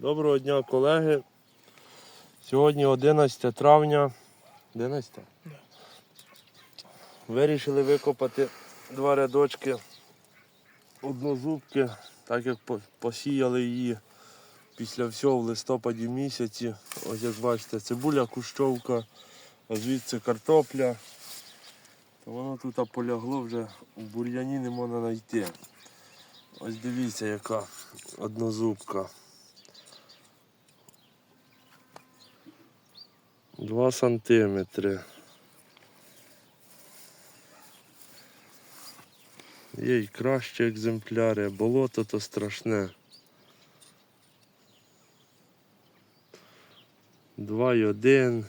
Доброго дня, колеги. Сьогодні 11 травня. 11? Вирішили викопати два рядочки однозубки, так як посіяли її після всього в листопаді місяці. Ось як бачите, цибуля кущовка, а звідси картопля. То воно тут полягло вже в бур'яні не можна знайти. Ось дивіться, яка однозубка. Два сантиметри. Є й кращі екземпляри, болото то страшне. Два й один.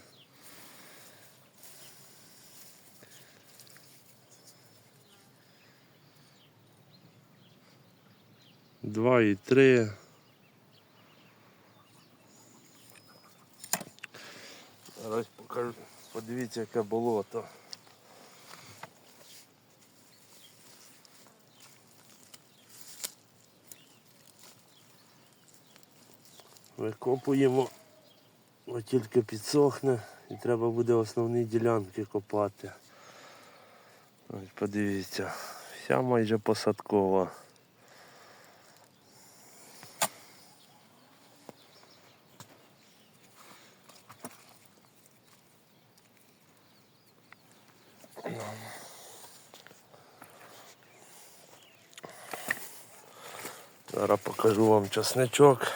Два і три. Покажу. Подивіться, яке болото. Викопуємо, от тільки підсохне і треба буде основні ділянки копати. Ось подивіться, вся майже посадкова. Зараз покажу вам часничок.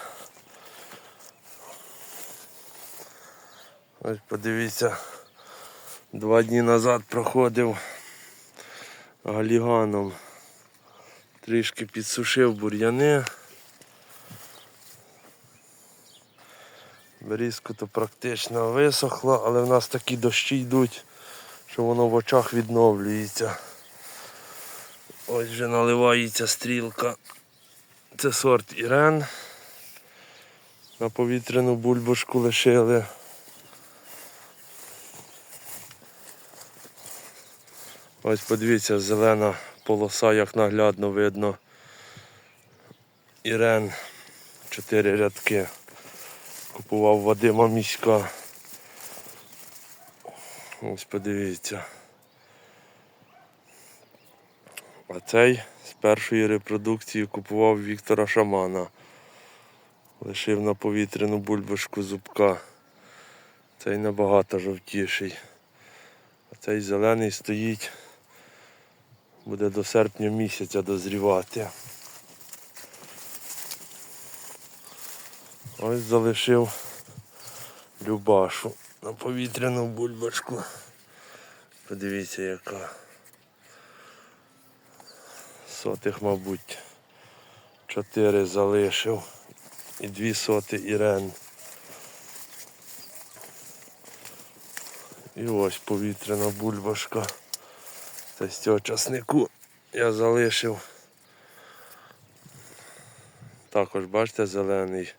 Ось подивіться, два дні назад проходив галіганом. Трішки підсушив бур'яни. Берізку то практично висохло, але в нас такі дощі йдуть, що воно в очах відновлюється. Ось вже наливається стрілка. Це сорт Ірен. На повітряну бульбашку лишили. Ось подивіться, зелена полоса, як наглядно видно. Ірен. Чотири рядки. Купував Вадима міська. Ось подивіться. А цей з першої репродукції купував Віктора Шамана. Лишив на повітряну бульбашку зубка. Цей набагато жовтіший. А цей зелений стоїть. Буде до серпня місяця дозрівати. Ось залишив Любашу на повітряну бульбашку. Подивіться яка. Сотих, мабуть, чотири залишив і дві соти Ірен. І ось повітряна бульбашка. Це з цього часнику я залишив. Також бачите зелений,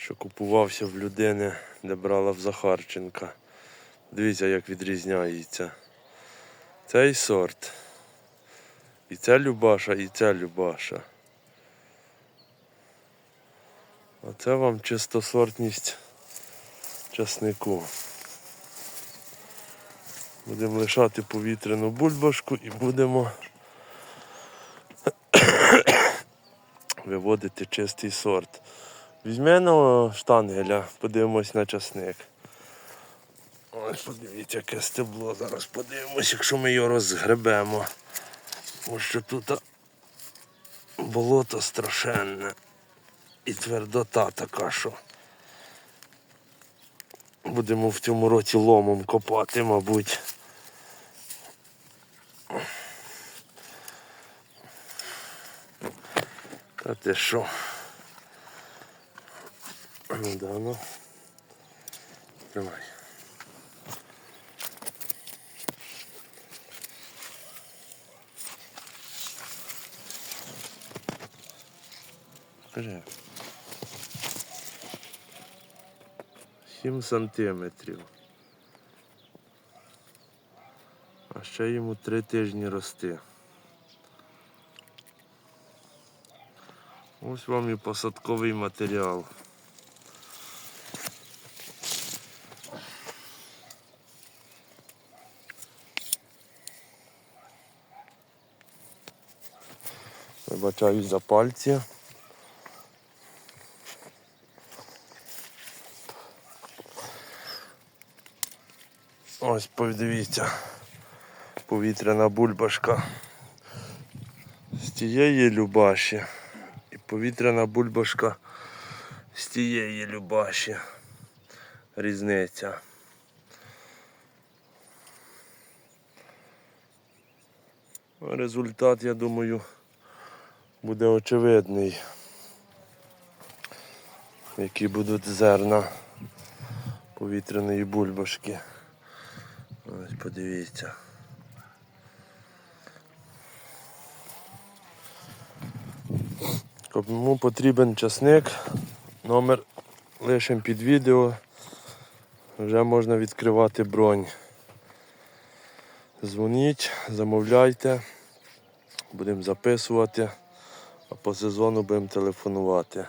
що купувався в людини, де брала в Захарченка. Дивіться, як відрізняється. Цей сорт. І ця Любаша, і ця Любаша. Оце вам чистосортність часнику. Будемо лишати повітряну бульбашку і будемо виводити чистий сорт. Візьмемо штангеля, подивимось на часник. Ось подивіться, яке стебло. Зараз подивимось, якщо ми його розгребемо. Ось що тут болото страшенне і твердота така, що будемо в цьому році ломом копати, мабуть. Та ти що? Ну да, ну. Тримай. Скажи. 7 сантиметрів. А ще йому 3 тижні рости. Ось вам і посадковий матеріал. Вибачаюсь за пальці. Ось подивіться. Повітряна бульбашка. З тієї любаші. І повітряна бульбашка з тієї любаші. Різниця. Результат, я думаю, буде очевидний. Які будуть зерна повітряної бульбашки. Ось подивіться. Кому потрібен часник, номер лишимо під відео. Вже можна відкривати бронь. Дзвоніть, замовляйте, будемо записувати, а по сезону будемо телефонувати.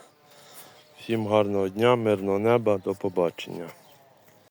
Всім гарного дня, мирного неба, до побачення.